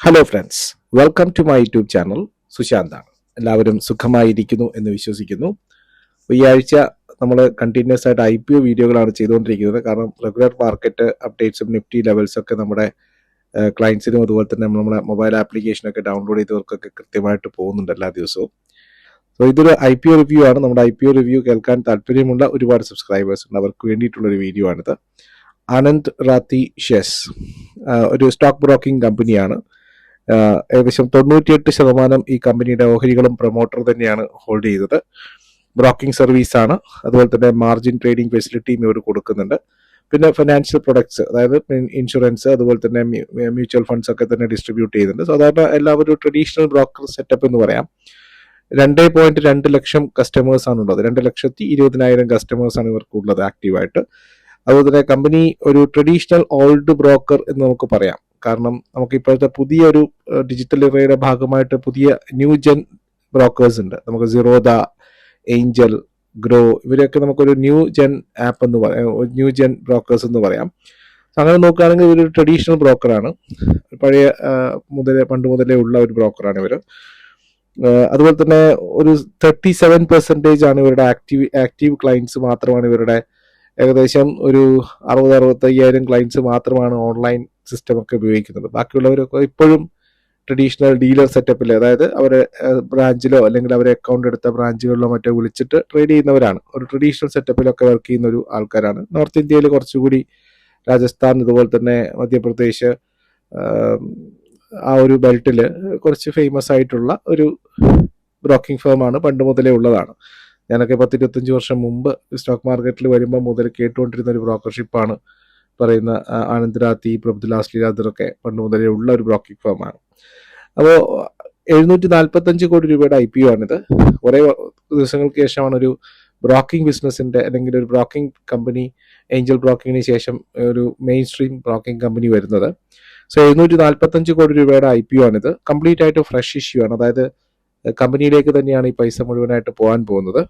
Hello friends welcome to my YouTube channel സുശാന്താണ് എല്ലാവരും സുഖമായിരിക്കുന്നു എന്ന് വിശ്വസിക്കുന്നു. ഈ ആഴ്ച നമ്മൾ കണ്ടിന്യൂസ് ആയിട്ട് ഐ പി ഒ വീഡിയോകളാണ് ചെയ്തുകൊണ്ടിരിക്കുന്നത്. കാരണം റെഗുലർ മാർക്കറ്റ് അപ്ഡേറ്റ്സും നിഫ്റ്റി ലെവൽസും ഒക്കെ നമ്മുടെ ക്ലയൻസിനും അതുപോലെ തന്നെ നമ്മുടെ മൊബൈൽ ആപ്ലിക്കേഷനൊക്കെ ഡൗൺലോഡ് ചെയ്തവർക്കൊക്കെ കൃത്യമായിട്ട് പോകുന്നുണ്ട് എല്ലാ ദിവസവും. സോ ഇതൊരു ഐ പി ഒ റിവ്യൂ ആണ്. നമ്മുടെ ഐ പി ഒ റിവ്യൂ കേൾക്കാൻ താല്പര്യമുള്ള ഒരുപാട് സബ്സ്ക്രൈബേഴ്സ് ഉണ്ട്. അവർക്ക് വേണ്ടിയിട്ടുള്ള ഒരു വീഡിയോ ആണിത്. ആനന്ദ് റാത്തി ഷെസ് ഒരു സ്റ്റോക്ക് ബ്രോക്കിംഗ് കമ്പനിയാണ് ഏകദേശം തൊണ്ണൂറ്റിയെട്ട് ശതമാനം ഈ കമ്പനിയുടെ ഓഹരികളും പ്രൊമോട്ടർ തന്നെയാണ് ഹോൾഡ് ചെയ്തത്. ബ്രോക്കിംഗ് സർവീസ് ആണ്. അതുപോലെ തന്നെ മാർജിൻ ട്രേഡിംഗ് ഫെസിലിറ്റിയും ഇവർ കൊടുക്കുന്നുണ്ട്. പിന്നെ ഫിനാൻഷ്യൽ പ്രൊഡക്ട്സ് അതായത് ഇൻഷുറൻസ് അതുപോലെ തന്നെ മ്യൂച്വൽ ഫണ്ട്സ് ഒക്കെ തന്നെ ഡിസ്ട്രിബ്യൂട്ട് ചെയ്യുന്നുണ്ട്. സാധാരണ എല്ലാവരും ട്രഡീഷണൽ ബ്രോക്കർ സെറ്റപ്പ് എന്ന് പറയാം. രണ്ട് പോയിന്റ് രണ്ട് ലക്ഷം കസ്റ്റമേഴ്സ് ആണ് ഉള്ളത് രണ്ട് ലക്ഷത്തി ഇരുപതിനായിരം കസ്റ്റമേഴ്സ് ആണ് ഇവർക്കുള്ളത് ആക്റ്റീവായിട്ട് അതുപോലെ തന്നെ കമ്പനി ഒരു ട്രഡീഷണൽ ഓൾഡ് ബ്രോക്കർ എന്ന് നമുക്ക് പറയാം. കാരണം നമുക്ക് ഇപ്പോഴത്തെ പുതിയ ഒരു ഡിജിറ്റൽ ഇറയുടെ ഭാഗമായിട്ട് പുതിയ ന്യൂ ജെൻ ബ്രോക്കേഴ്സ് ഉണ്ട്. നമുക്ക് സിറോദ ഏഞ്ചൽ ഗ്രോ ഇവരെയൊക്കെ നമുക്കൊരു ന്യൂ ജെൻ ആപ്പ് എന്ന് പറയാം ന്യൂ ജെൻ ബ്രോക്കേഴ്സ് എന്ന് പറയാം. അങ്ങനെ നോക്കുകയാണെങ്കിൽ ഇവരൊരു ട്രഡീഷണൽ ബ്രോക്കറാണ് പഴയ മുതലേ പണ്ട് മുതലേ ഉള്ള ഒരു ബ്രോക്കറാണ് ഇവർ അതുപോലെ തന്നെ ഒരു തേർട്ടി സെവൻ പെർസെന്റേജ് ആണ് ഇവരുടെ ആക്റ്റീവ് ആക്റ്റീവ് ക്ലയൻസ് മാത്രമാണ് ഇവരുടെ ഏകദേശം ഒരു അറുപത് അറുപത്തയ്യായിരം ക്ലയൻസ് മാത്രമാണ് ഓൺലൈൻ സിസ്റ്റം ഒക്കെ ഉപയോഗിക്കുന്നത്. ബാക്കിയുള്ളവരൊക്കെ ഇപ്പോഴും ട്രഡീഷണൽ ഡീലർ സെറ്റപ്പിൽ അതായത് അവരെ ബ്രാഞ്ചിലോ അല്ലെങ്കിൽ അവരെ അക്കൗണ്ട് എടുത്ത ബ്രാഞ്ചുകളിലോ മറ്റോ വിളിച്ചിട്ട് ട്രേഡ് ചെയ്യുന്നവരാണ്. ഒരു ട്രഡീഷണൽ സെറ്റപ്പിലൊക്കെ വർക്ക് ചെയ്യുന്ന ഒരു ആൾക്കാരാണ്. നോർത്ത് ഇന്ത്യയിൽ കുറച്ചുകൂടി രാജസ്ഥാൻ ഇതുപോലെ തന്നെ മധ്യപ്രദേശ് ആ ഒരു ബെൽറ്റിൽ കുറച്ച് ഫേമസ് ആയിട്ടുള്ള ഒരു ബ്രോക്കിംഗ് ഫേമാണ് പണ്ട് മുതലേ ഉള്ളതാണ്. ഞാനൊക്കെ പത്ത് ഇരുപത്തഞ്ച് വർഷം മുമ്പ് സ്റ്റോക്ക് മാർക്കറ്റിൽ വരുമ്പോൾ മുതൽ കേട്ടുകൊണ്ടിരുന്ന ഒരു ബ്രോക്കർഷിപ്പാണ് പറയുന്ന ആ, ആനന്ദ് ലാസ്ലിരാദറൊക്കെ പണ്ട് മുതലേ ഉള്ള ഒരു ബ്രോക്കിംഗ് ഫേമാണ് അപ്പോൾ എഴുന്നൂറ്റി നാൽപ്പത്തഞ്ച് കോടി രൂപയുടെ ഐ പി ഒ ആണിത്. കുറേ ദിവസങ്ങൾക്ക് ശേഷമാണ് ഒരു ബ്രോക്കിംഗ് ബിസിനസ്സിന്റെ അല്ലെങ്കിൽ ഒരു ബ്രോക്കിംഗ് കമ്പനി ഏഞ്ചൽ ബ്രോക്കിങ്ങിന് ശേഷം ഒരു മെയിൻ സ്ട്രീം ബ്രോക്കിംഗ് കമ്പനി വരുന്നത്. സോ എഴുന്നൂറ്റി നാൽപ്പത്തഞ്ച് കോടി രൂപയുടെ ഐ പി ഒ ആണിത്. കംപ്ലീറ്റ് ആയിട്ട് ഫ്രഷ് ഇഷ്യൂ ആണ്. അതായത് കമ്പനിയിലേക്ക് തന്നെയാണ് ഈ പൈസ മുഴുവനായിട്ട് പോകാൻ പോകുന്നത്.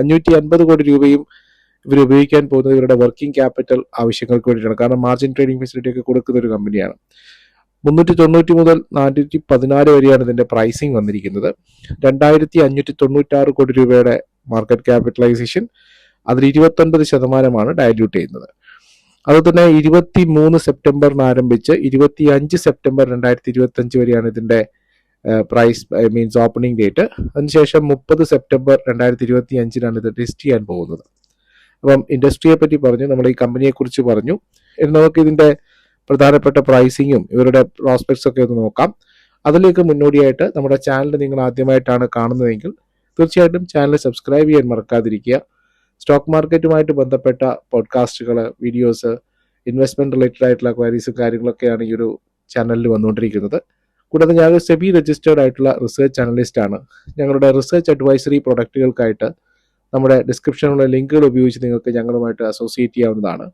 അഞ്ഞൂറ്റി അൻപത് കോടി രൂപയും ഇവർ ഉപയോഗിക്കാൻ പോകുന്നത് ഇവരുടെ വർക്കിംഗ് ക്യാപിറ്റൽ ആവശ്യങ്ങൾക്ക് വേണ്ടിയിട്ടാണ്. കാരണം മാർജിൻ ട്രേഡിംഗ് ഫെസിലിറ്റി ഒക്കെ കൊടുക്കുന്ന ഒരു കമ്പനിയാണ്. മുന്നൂറ്റി തൊണ്ണൂറ്റി മുതൽ നാനൂറ്റി പതിനാല് വരെയാണ് ഇതിന്റെ പ്രൈസിംഗ് വന്നിരിക്കുന്നത്. രണ്ടായിരത്തി അഞ്ഞൂറ്റി തൊണ്ണൂറ്റാറ് കോടി രൂപയുടെ മാർക്കറ്റ് ക്യാപിറ്റലൈസേഷൻ അതിൽ ഇരുപത്തൊൻപത് ശതമാനമാണ് ഡയല്യൂട്ട് ചെയ്യുന്നത്. അതുപോലെ തന്നെ ഇരുപത്തി മൂന്ന് സെപ്റ്റംബറിന് ആരംഭിച്ച് ഇരുപത്തി അഞ്ച് സെപ്റ്റംബർ രണ്ടായിരത്തി ഇരുപത്തി അഞ്ച് വരെയാണ് ഇതിന്റെ പ്രൈസ് മീൻസ് ഓപ്പണിംഗ് ഡേറ്റ് അതിനുശേഷം മുപ്പത് സെപ്റ്റംബർ രണ്ടായിരത്തി ഇരുപത്തി അഞ്ചിനാണ് ഇത് ലിസ്റ്റ് ചെയ്യാൻ പോകുന്നത്. അപ്പം ഇൻഡസ്ട്രിയെ പറ്റി പറഞ്ഞു നമ്മൾ ഈ കമ്പനിയെ കുറിച്ച് പറഞ്ഞു. ഇനി നമുക്ക് ഇതിന്റെ പ്രധാനപ്പെട്ട പ്രൈസിങ്ങും ഇവരുടെ പ്രോസ്പെക്ട്സ് ഒക്കെ ഒന്ന് നോക്കാം. അതിലേക്ക് മുന്നോടിയായിട്ട് നമ്മുടെ ചാനൽ നിങ്ങൾ ആദ്യമായിട്ടാണ് കാണുന്നതെങ്കിൽ തീർച്ചയായിട്ടും ചാനൽ സബ്സ്ക്രൈബ് ചെയ്യാൻ മറക്കാതിരിക്കുക. സ്റ്റോക്ക് മാർക്കറ്റുമായിട്ട് ബന്ധപ്പെട്ട പോഡ്കാസ്റ്റുകൾ വീഡിയോസ് ഇൻവെസ്റ്റ്മെന്റ് റിലേറ്റഡ് ആയിട്ടുള്ള ക്വയറീസും കാര്യങ്ങളൊക്കെയാണ് ഈ ഒരു ചാനലിൽ വന്നുകൊണ്ടിരിക്കുന്നത്. കൂടാതെ ഞാൻ സെബി രജിസ്റ്റേർഡ് ആയിട്ടുള്ള റിസർച്ച് അനലിസ്റ്റ് ആണ്. ഞങ്ങളുടെ റിസർച്ച് അഡ്വൈസറി പ്രൊഡക്റ്റുകൾക്കായിട്ട് നമ്മുടെ ഡിസ്ക്രിപ്ഷനിലുള്ള ലിങ്കുകൾ ഉപയോഗിച്ച് നിങ്ങൾക്ക് ഞങ്ങളുമായിട്ട് അസോസിയേറ്റ് ചെയ്യാവുന്നതാണ്.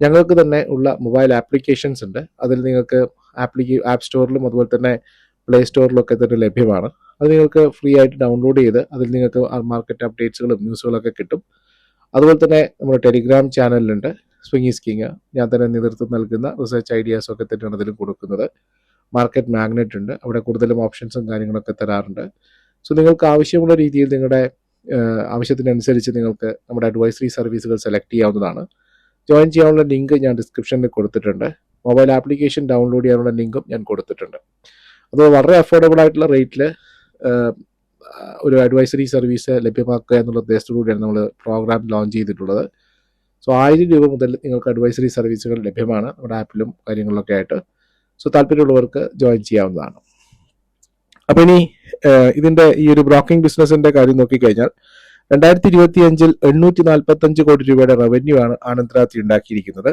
ഞങ്ങൾക്ക് തന്നെ ഉള്ള മൊബൈൽ ആപ്ലിക്കേഷൻസ് ഉണ്ട്. അതിൽ നിങ്ങൾക്ക് ആപ്ലിക്കേ ആപ്പ് സ്റ്റോറിലും അതുപോലെ തന്നെ പ്ലേ സ്റ്റോറിലും ഒക്കെ തന്നെ ലഭ്യമാണ്. അത് നിങ്ങൾക്ക് ഫ്രീ ആയിട്ട് ഡൗൺലോഡ് ചെയ്ത് അതിൽ നിങ്ങൾക്ക് മാർക്കറ്റ് അപ്ഡേറ്റ്സുകളും ന്യൂസുകളൊക്കെ കിട്ടും. അതുപോലെ തന്നെ നമ്മുടെ ടെലിഗ്രാം ചാനലിലുണ്ട് സ്വിങ്ങി സ്കിങ് ഞാൻ തന്നെ നേതൃത്വം നൽകുന്ന റിസർച്ച് ഐഡിയാസൊക്കെ തന്നെയാണ് അതിൽ കൊടുക്കുന്നത്. മാർക്കറ്റ് മാഗ്നറ്റ് ഉണ്ട്. അവിടെ കൂടുതലും ഓപ്ഷൻസും കാര്യങ്ങളൊക്കെ തരാറുണ്ട്. സോ നിങ്ങൾക്ക് ആവശ്യമുള്ള രീതിയിൽ നിങ്ങളുടെ ആവശ്യത്തിനനുസരിച്ച് നിങ്ങൾക്ക് നമ്മുടെ അഡ്വൈസറി സർവീസുകൾ സെലക്ട് ചെയ്യാവുന്നതാണ്. ജോയിൻ ചെയ്യാനുള്ള ലിങ്ക് ഞാൻ ഡിസ്ക്രിപ്ഷനിൽ കൊടുത്തിട്ടുണ്ട്. മൊബൈൽ ആപ്ലിക്കേഷൻ ഡൗൺലോഡ് ചെയ്യാനുള്ള ലിങ്കും ഞാൻ കൊടുത്തിട്ടുണ്ട്. അത് വളരെ അഫോർഡബിൾ ആയിട്ടുള്ള റേറ്റിൽ ഒരു അഡ്വൈസറി സർവീസ് ലഭ്യമാക്കുക എന്നുള്ള ഉദ്ദേശത്തോടുകൂടിയാണ് നമ്മൾ പ്രോഗ്രാം ലോഞ്ച് ചെയ്തിട്ടുള്ളത്. സോ ആയിരം രൂപ മുതൽ നിങ്ങൾക്ക് അഡ്വൈസറി സർവീസുകൾ ലഭ്യമാണ് നമ്മുടെ ആപ്പിലും കാര്യങ്ങളിലൊക്കെ ആയിട്ട്. സോ താല്പര്യമുള്ളവർക്ക് ജോയിൻ ചെയ്യാവുന്നതാണ്. അപ്പൊ ഇനി ഇതിന്റെ ഈ ഒരു ബ്രോക്കിംഗ് ബിസിനസിന്റെ കാര്യം നോക്കിക്കഴിഞ്ഞാൽ രണ്ടായിരത്തി ഇരുപത്തി അഞ്ചിൽ എണ്ണൂറ്റി നാൽപ്പത്തി അഞ്ച് കോടി രൂപയുടെ റവന്യൂ ആണ് ആനന്ദ്രാത്തി ഉണ്ടാക്കിയിരിക്കുന്നത്.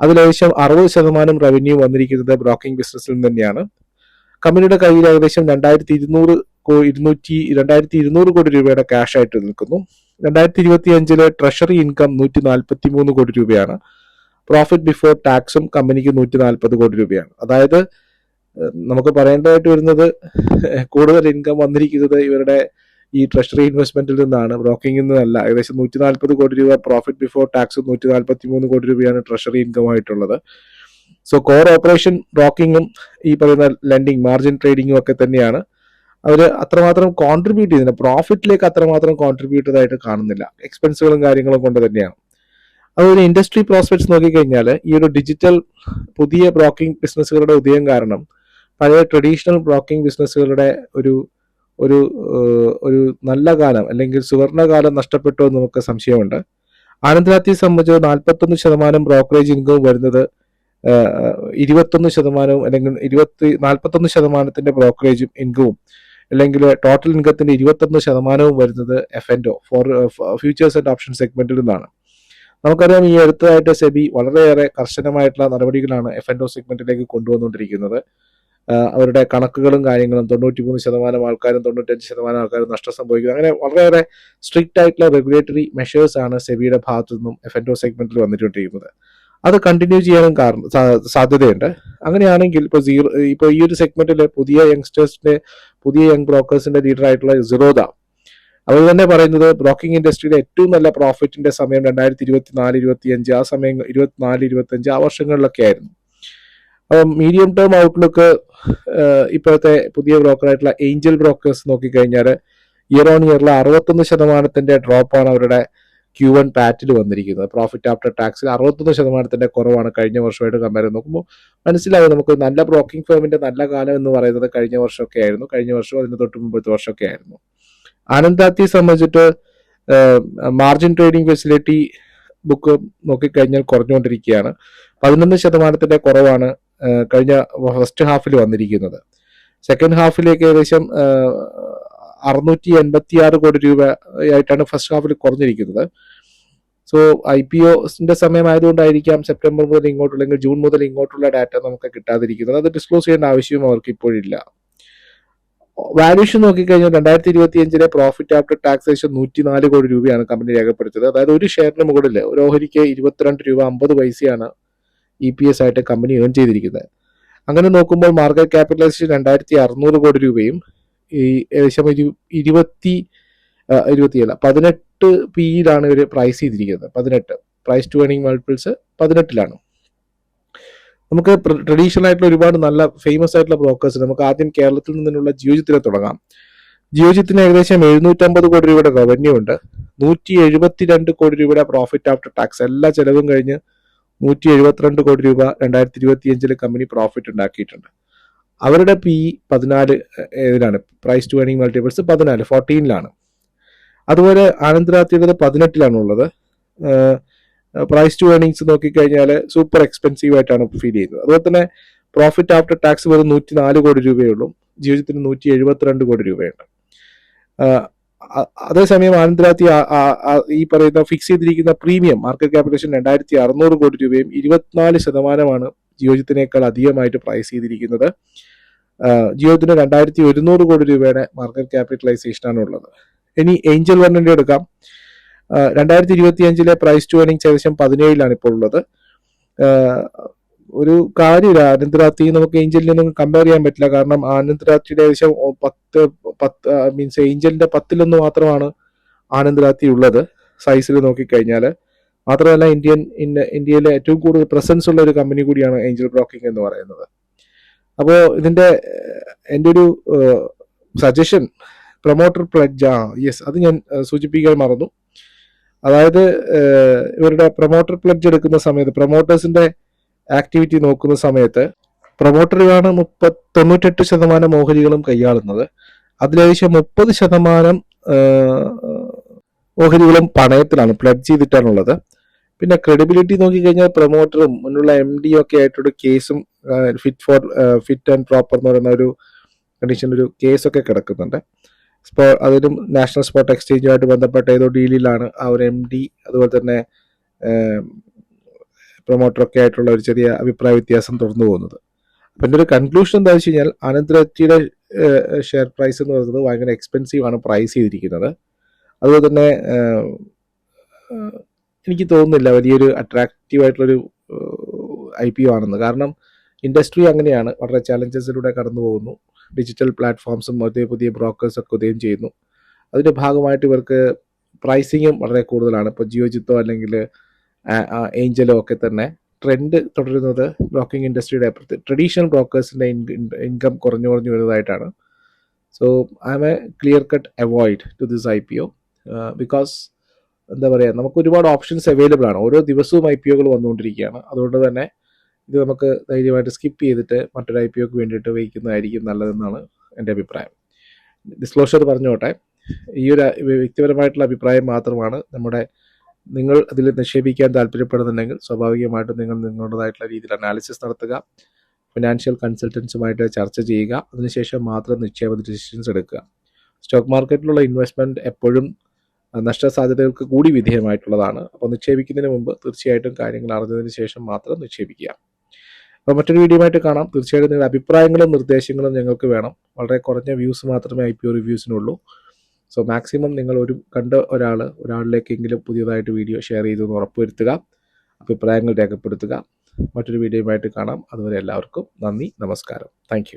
അതിൽ ഏകദേശം അറുപത് ശതമാനം റവന്യൂ വന്നിരിക്കുന്നത് ബ്രോക്കിംഗ് ബിസിനസ്സിൽ നിന്ന് തന്നെയാണ് കമ്പനിയുടെ കയ്യിൽ ഏകദേശം രണ്ടായിരത്തി ഇരുന്നൂറ് ഇരുന്നൂറ്റി രണ്ടായിരത്തി ഇരുന്നൂറ് കോടി രൂപയുടെ ക്യാഷ് ആയിട്ട് നിൽക്കുന്നു. രണ്ടായിരത്തി ഇരുപത്തി അഞ്ചിലെ ട്രഷറി ഇൻകം നൂറ്റി നാൽപ്പത്തി മൂന്ന് കോടി രൂപയാണ് പ്രോഫിറ്റ് ബിഫോർ ടാക്സും കമ്പനിക്ക് നൂറ്റി നാൽപ്പത് കോടി രൂപയാണ്. അതായത് നമുക്ക് പറയേണ്ടതായിട്ട് വരുന്നത് കൂടുതൽ ഇൻകം വന്നിരിക്കുന്നത് ഇവരുടെ ഈ ട്രഷറി ഇൻവെസ്റ്റ്മെന്റിൽ നിന്നാണ്. ബ്രോക്കിംഗിൽ നിന്നല്ല. ഏകദേശം നൂറ്റി നാൽപ്പത് കോടി രൂപ പ്രോഫിറ്റ് ബിഫോർ ടാക്സ് നൂറ്റി നാൽപ്പത്തി മൂന്ന് കോടി രൂപയാണ് ട്രഷറി ഇൻകം ആയിട്ടുള്ളത്. സോ കോർ ഓപ്പറേഷൻ ബ്രോക്കിങ്ങും ഈ പറയുന്ന ലെൻഡിങ് മാർജിൻ ട്രേഡിങ്ങും ഒക്കെ തന്നെയാണ്. അവർ അത്രമാത്രം കോൺട്രിബ്യൂട്ട് ചെയ്യുന്നില്ല. പ്രോഫിറ്റിലേക്ക് അത്രമാത്രം കോൺട്രിബ്യൂട്ട് ചെയ്തതായിട്ട് കാണുന്നില്ല. എക്സ്പെൻസുകളും കാര്യങ്ങളും കൊണ്ട് തന്നെയാണ്. അതുപോലെ ഇൻഡസ്ട്രി പ്രോസ്പെക്ട്സ് നോക്കിക്കഴിഞ്ഞാൽ ഈ ഒരു ഡിജിറ്റൽ പുതിയ ബ്രോക്കിംഗ് ബിസിനസ്സുകളുടെ ഉദയം കാരണം പഴയ ട്രഡീഷണൽ ബ്രോക്കിംഗ് ബിസിനസ്സുകളുടെ ഒരു ഒരു ഒരു നല്ല കാലം അല്ലെങ്കിൽ സുവർണകാലം നഷ്ടപ്പെട്ടു എന്ന് നമുക്ക് സംശയമുണ്ട്. ആനന്ദരാത്തിയെ സംബന്ധിച്ച് നാൽപ്പത്തൊന്ന് ശതമാനം ബ്രോക്കറേജ് ഇൻകവും വരുന്നത് ഇരുപത്തൊന്ന് ശതമാനവും അല്ലെങ്കിൽ ഇരുപത്തി നാൽപ്പത്തൊന്ന് ശതമാനത്തിന്റെ ബ്രോക്കറേജും ഇൻകവും അല്ലെങ്കിൽ ടോട്ടൽ ഇൻകത്തിന്റെ ഇരുപത്തൊന്ന് ശതമാനവും വരുന്നത് F and O for futures and option സെഗ്മെന്റിൽ നിന്നാണ്. നമുക്കറിയാം ഈ അടുത്തതായിട്ട് സെബി വളരെയേറെ കർശനമായിട്ടുള്ള നടപടികളാണ് എഫ് എൻഡോ സെഗ്മെന്റിലേക്ക് കൊണ്ടുവന്നുകൊണ്ടിരിക്കുന്നത്. അവരുടെ കണക്കുകളും കാര്യങ്ങളും തൊണ്ണൂറ്റി മൂന്ന് ശതമാനം ആൾക്കാരും തൊണ്ണൂറ്റഞ്ച് ശതമാനം ആൾക്കാരും നഷ്ടം സംഭവിക്കുന്നു. അങ്ങനെ വളരെയേറെ സ്ട്രിക്റ്റ് ആയിട്ടുള്ള റെഗുലേറ്ററി മെഷേഴ്സ് ആണ് സെബിയുടെ ഭാഗത്തു നിന്നും എഫ് എൻഡോ സെഗ്മെന്റിൽ വന്നിട്ടുണ്ടിരിക്കുന്നത് അത് കണ്ടിന്യൂ ചെയ്യാനും കാരണം സാധ്യതയുണ്ട്. അങ്ങനെയാണെങ്കിൽ ഇപ്പോൾ സീറോ ഇപ്പോൾ ഈ ഒരു സെഗ്മെന്റിലെ പുതിയ യങ്സ്റ്റേഴ്സിന്റെ പുതിയ യങ് ബ്രോക്കേഴ്സിന്റെ ലീഡർ ആയിട്ടുള്ള സിറോദ അവർ തന്നെ പറയുന്നത് ബ്രോക്കിംഗ് ഇൻഡസ്ട്രിയിലെ ഏറ്റവും നല്ല പ്രോഫിറ്റിന്റെ സമയം രണ്ടായിരത്തി ഇരുപത്തി അഞ്ച് ആ സമയം ഇരുപത്തിനാല് ഇരുപത്തി അഞ്ച് ആ വർഷങ്ങളിലൊക്കെ ആയിരുന്നു. അപ്പം മീഡിയം ടേം ഔട്ട്ലുക്ക് ഇപ്പോഴത്തെ പുതിയ ബ്രോക്കറായിട്ടുള്ള ഏഞ്ചൽ ബ്രോക്കേഴ്സ് നോക്കിക്കഴിഞ്ഞാൽ ഇയർ ഓൺ ഇയറിൽ അറുപത്തൊന്ന് ശതമാനത്തിന്റെ ഡ്രോപ്പാണ് അവരുടെ ക്യൂ വൺ പാറ്റിൽ വന്നിരിക്കുന്നത്. പ്രോഫിറ്റ് ആഫ്റ്റർ ടാക്സിൽ അറുപത്തൊന്ന് ശതമാനത്തിന്റെ കുറവാണ് കഴിഞ്ഞ വർഷമായിട്ട് കമ്പയർ ചെയ്ത് നോക്കുമ്പോൾ മനസ്സിലാവും നമുക്ക് നല്ല ബ്രോക്കിംഗ് ഫേമിന്റെ നല്ല കാലം എന്ന് പറയുന്നത് കഴിഞ്ഞ വർഷമൊക്കെ ആയിരുന്നു. കഴിഞ്ഞ വർഷം അതിന് തൊട്ട് മുമ്പത്തെ വർഷമൊക്കെ ആയിരുന്നു. ആനന്ദാത്തിയെ സംബന്ധിച്ചിട്ട് മാർജിൻ ട്രേഡിംഗ് ഫെസിലിറ്റി ബുക്ക് നോക്കിക്കഴിഞ്ഞാൽ കുറഞ്ഞുകൊണ്ടിരിക്കുകയാണ്. പതിനൊന്ന് ശതമാനത്തിന്റെ കുറവാണ് കഴിഞ്ഞ ഫസ്റ്റ് ഹാഫിൽ വന്നിരിക്കുന്നത്. സെക്കൻഡ് ഹാഫിലേക്ക് ഏകദേശം അറുന്നൂറ്റി എൺപത്തി ആറ് കോടി രൂപ ആയിട്ടാണ് ഫസ്റ്റ് ഹാഫിൽ കുറഞ്ഞിരിക്കുന്നത്. സോ ഐ പി ഒന്റെ സമയമായതുകൊണ്ടായിരിക്കാം സെപ്റ്റംബർ മുതൽ ഇങ്ങോട്ടുള്ള ജൂൺ മുതൽ ഇങ്ങോട്ടുള്ള ഡാറ്റ നമുക്ക് കിട്ടാതിരിക്കുന്നത്. അത് ഡിസ്ക്ലോസ് ചെയ്യേണ്ട ആവശ്യവും അവർക്ക് ഇപ്പോഴില്ല. വാല്യൂഷൻ നോക്കിക്കഴിഞ്ഞാൽ രണ്ടായിരത്തി ഇരുപത്തി അഞ്ചിലെ പ്രോഫിറ്റ് ആഫ്റ്റർ ടാക്സേഷൻ നൂറ്റി നാല് കോടി രൂപയാണ് കമ്പനി രേഖപ്പെടുത്തിയത്. അതായത് ഒരു ഷെയറിന് മുകളിൽ ഒരു ഓഹരിക്ക് ഇരുപത്തിരണ്ട് രൂപ അമ്പത് പൈസയാണ് ഇ പി എസ് ആയിട്ട് കമ്പനി ഏൺ ചെയ്തിരിക്കുന്നത്. അങ്ങനെ നോക്കുമ്പോൾ മാർക്കറ്റ് ക്യാപിറ്റലൈസേഷൻ രണ്ടായിരത്തി അറുന്നൂറ് കോടി രൂപയും ഈ ഏകദേശം ഇരുപത്തി ഇരുപത്തിയല്ല പതിനെട്ട് പിയിലാണ് ഇവർ പ്രൈസ് ചെയ്തിരിക്കുന്നത്. പതിനെട്ട്. പ്രൈസ് ടു ഏണിംഗ് മൾട്ടിപ്പിൾസ് പതിനെട്ടിലാണ്. നമുക്ക് ട്രഡീഷണൽ ആയിട്ടുള്ള ഒരുപാട് നല്ല ഫേമസ് ആയിട്ടുള്ള ബ്രോക്കേഴ്സ് നമുക്ക് ആദ്യം കേരളത്തിൽ നിന്നുള്ള ജിയോജിത്തിനെ തുടങ്ങാം. ജിയോജിത്തിന് ഏകദേശം എഴുന്നൂറ്റമ്പത് കോടി രൂപയുടെ റവന്യൂ ഉണ്ട്. നൂറ്റി എഴുപത്തിരണ്ട് കോടി രൂപയുടെ പ്രോഫിറ്റ് ആഫ്റ്റർ ടാക്സ് എല്ലാ ചെലവും കഴിഞ്ഞ് നൂറ്റി എഴുപത്തിരണ്ട് കോടി രൂപ രണ്ടായിരത്തി ഇരുപത്തി അഞ്ചിൽ കമ്പനി പ്രോഫിറ്റ് ഉണ്ടാക്കിയിട്ടുണ്ട്. അവരുടെ പി പതിനാല് ഏതിലാണ്? പ്രൈസ് ടു ഏണിംഗ് മൾട്ടിപ്പിൾസ് പതിനാല് ഫോർട്ടീനിലാണ് അതുപോലെ ആനന്ദരാത്തിയുടെ പതിനെട്ടിലാണ് ഉള്ളത് പ്രൈസ് ടു ഏണിങ്സ് നോക്കിക്കഴിഞ്ഞാൽ സൂപ്പർ എക്സ്പെൻസീവ് ആയിട്ടാണ് ഫീൽ ചെയ്യുന്നത്. അതുപോലെ തന്നെ പ്രോഫിറ്റ് ആഫ്റ്റർ ടാക്സ് വെറും നൂറ്റി നാല് കോടി രൂപയുള്ളൂ. ജീവിതത്തിന് നൂറ്റി എഴുപത്തിരണ്ട് കോടി രൂപയുണ്ട്. അതേസമയം ആനന്ദരാത്തി ഈ പറയുന്ന ഫിക്സ് ചെയ്തിരിക്കുന്ന പ്രീമിയം മാർക്കറ്റ് ക്യാപിറ്റേഷൻ രണ്ടായിരത്തി അറുന്നൂറ് കോടി രൂപയും ഇരുപത്തിനാല് ശതമാനമാണ് ജിയോജിത്തിനേക്കാൾ അധികമായിട്ട് പ്രൈസ് ചെയ്തിരിക്കുന്നത്. ജിയോജിത്തിന് രണ്ടായിരത്തി ഒരുന്നൂറ് കോടി രൂപയുടെ മാർക്കറ്റ് ക്യാപിറ്റലൈസേഷൻ ആണ് ഉള്ളത്. ഇനി ഏഞ്ചൽ വണ്ണിന്റെ എടുക്കാം. രണ്ടായിരത്തി ഇരുപത്തി അഞ്ചിലെ പ്രൈസ് ടു ഏണിംഗ് ഏകദേശം പതിനേഴിലാണ് ഇപ്പോൾ ഉള്ളത്. ഒരു കാര്യമില്ല. ആനന്ദ്രാത്തി നമുക്ക് ഏഞ്ചലിൽ നിന്നും കമ്പയർ ചെയ്യാൻ പറ്റില്ല. കാരണം ആനന്ദ്രാത്തിയുടെ ഏകദേശം പത്ത് പത്ത് മീൻസ് ഏഞ്ചലിന്റെ പത്തിലൊന്ന് മാത്രമാണ് ആനന്ദ്രാത്തി ഉള്ളത് സൈസിൽ നോക്കിക്കഴിഞ്ഞാൽ മാത്രമല്ല ഇന്ത്യൻ ഇന്ത്യയിലെ ഏറ്റവും കൂടുതൽ പ്രസൻസ് ഉള്ള ഒരു കമ്പനി കൂടിയാണ് ഏഞ്ചൽ ബ്രോക്കിംഗ് എന്ന് പറയുന്നത്. അപ്പോൾ ഇതിന്റെ ഏഹ്, എന്റെ ഒരു സജഷൻ പ്രൊമോട്ടർ പ്ലഡ്ജ് ആ യെസ് അത് ഞാൻ സൂചിപ്പിക്കാൻ മറന്നു. അതായത് ഇവരുടെ പ്രൊമോട്ടർ പ്ലഡ്ജ് എടുക്കുന്ന സമയത്ത് പ്രൊമോട്ടേഴ്സിന്റെ ആക്ടിവിറ്റി നോക്കുന്ന സമയത്ത് പ്രൊമോട്ടറുകളാണ് മുപ്പ തൊണ്ണൂറ്റെട്ട് ശതമാനം ഓഹരികളും കൈയാളുന്നത്. അതിലേകദേശം മുപ്പത് ശതമാനം ഓഹരികളും പണയത്തിലാണ് പ്ലഡ്ജ് ചെയ്തിട്ടാണുള്ളത്. പിന്നെ ക്രെഡിബിലിറ്റി നോക്കിക്കഴിഞ്ഞാൽ പ്രൊമോട്ടറും മുന്നുള്ള എം ഡി ഒക്കെ ആയിട്ടൊരു കേസും fit for fit and proper എന്ന് പറയുന്ന ഒരു കണ്ടീഷൻ ഒരു കേസൊക്കെ കിടക്കുന്നുണ്ട്. സ്പോ അതൊരു നാഷണൽ സ്പോട്ട് എക്സ്ചേഞ്ചുമായിട്ട് ബന്ധപ്പെട്ട ഏതോ ഡീലിലാണ് ആ ഒരു എം ഡി അതുപോലെ തന്നെ പ്രൊമോട്ടറൊക്കെ ആയിട്ടുള്ള ഒരു ചെറിയ അഭിപ്രായ വ്യത്യാസം തുറന്നു പോകുന്നത്. അപ്പം എന്റെ ഒരു കൺക്ലൂഷൻ എന്താ വെച്ച് കഴിഞ്ഞാൽ അനന്തരത്തിയുടെ ഷെയർ പ്രൈസ് എന്ന് പറയുന്നത് ഭയങ്കര എക്സ്പെൻസീവ് ആണ് പ്രൈസ് ചെയ്തിരിക്കുന്നത്. അതുപോലെ തന്നെ എനിക്ക് തോന്നുന്നില്ല വലിയൊരു അട്രാക്റ്റീവ് ആയിട്ടുള്ളൊരു ഐ പി ഒ ആണെന്ന്. കാരണം ഇൻഡസ്ട്രി അങ്ങനെയാണ്. വളരെ ചാലഞ്ചസിലൂടെ കടന്നു പോകുന്നു ഡിജിറ്റൽ പ്ലാറ്റ്ഫോംസും പുതിയ പുതിയ ബ്രോക്കേഴ്സ് ഒക്കെ ഉദയം ചെയ്യുന്നു. അതിന്റെ ഭാഗമായിട്ട് ഇവർക്ക് പ്രൈസിങ്ങും വളരെ കൂടുതലാണ്. ഇപ്പോൾ ജിയോ ജിത്തോ അല്ലെങ്കിൽ ഏഞ്ചലോ ഒക്കെ തന്നെ ട്രെൻഡ് തുടരുന്നത് ബ്രോക്കിംഗ് ഇൻഡസ്ട്രിയുടെ ട്രഡീഷണൽ ബ്രോക്കേഴ്സിന്റെ ഇൻകം കുറഞ്ഞു കുറഞ്ഞു വരുന്നതായിട്ടാണ്. So I'm a clear cut avoid to this I P O because എന്താ പറയുക നമുക്ക് ഒരുപാട് ഓപ്ഷൻസ് അവൈലബിൾ ആണ്. ഓരോ ദിവസവും ഐ പി ഒകൾ വന്നുകൊണ്ടിരിക്കുകയാണ്. അതുകൊണ്ട് തന്നെ ഇത് നമുക്ക് ധൈര്യമായിട്ട് സ്കിപ്പ് ചെയ്തിട്ട് മറ്റൊരു ഐ പി ഒക്ക് വേണ്ടിയിട്ട് വയ്ക്കുന്നതായിരിക്കും നല്ലതെന്നാണ് എന്റെ അഭിപ്രായം. ഡിസ്ക്ലോഷർ പറഞ്ഞോട്ടെ. ഈ ഒരു വ്യക്തിപരമായിട്ടുള്ള അഭിപ്രായം മാത്രമാണ് നമ്മുടെ നിങ്ങൾ അതിൽ നിക്ഷേപിക്കാൻ താല്പര്യപ്പെടുന്നുണ്ടെങ്കിൽ സ്വാഭാവികമായിട്ടും നിങ്ങൾ നിങ്ങളുടേതായിട്ടുള്ള രീതിയിൽ അനാലിസിസ് നടത്തുക. ഫിനാൻഷ്യൽ കൺസൾട്ടൻസുമായിട്ട് ചർച്ച ചെയ്യുക. അതിനുശേഷം മാത്രം നിക്ഷേപ ഡിസിഷൻസ് എടുക്കുക. സ്റ്റോക്ക് മാർക്കറ്റിലുള്ള ഇൻവെസ്റ്റ്മെന്റ് എപ്പോഴും നഷ്ടസാധ്യതകൾക്ക് കൂടി വിധേയമായിട്ടുള്ളതാണ്. അപ്പോൾ നിക്ഷേപിക്കുന്നതിന് മുമ്പ് തീർച്ചയായിട്ടും കാര്യങ്ങൾ അറിഞ്ഞതിന് ശേഷം മാത്രം നിക്ഷേപിക്കുക. അപ്പോൾ മറ്റൊരു വീഡിയോ ആയിട്ട് കാണാം. തീർച്ചയായിട്ടും നിങ്ങളുടെ അഭിപ്രായങ്ങളും നിർദ്ദേശങ്ങളും ഞങ്ങൾക്ക് വേണം. വളരെ കുറഞ്ഞ വ്യൂസ് മാത്രമേ ഐ പി ഒ റിവ്യൂസിനുള്ളൂ. സോ മാക്സിമം നിങ്ങൾ ഒരു കണ്ട ഒരാൾ ഒരാളിലേക്കെങ്കിലും പുതിയതായിട്ട് വീഡിയോ ഷെയർ ചെയ്തു എന്ന് ഉറപ്പുവരുത്തുക. അഭിപ്രായങ്ങൾ രേഖപ്പെടുത്തുക. മറ്റൊരു വീഡിയോയുമായിട്ട് കാണാം. അതുവരെ എല്ലാവർക്കും നന്ദി നമസ്കാരം. താങ്ക്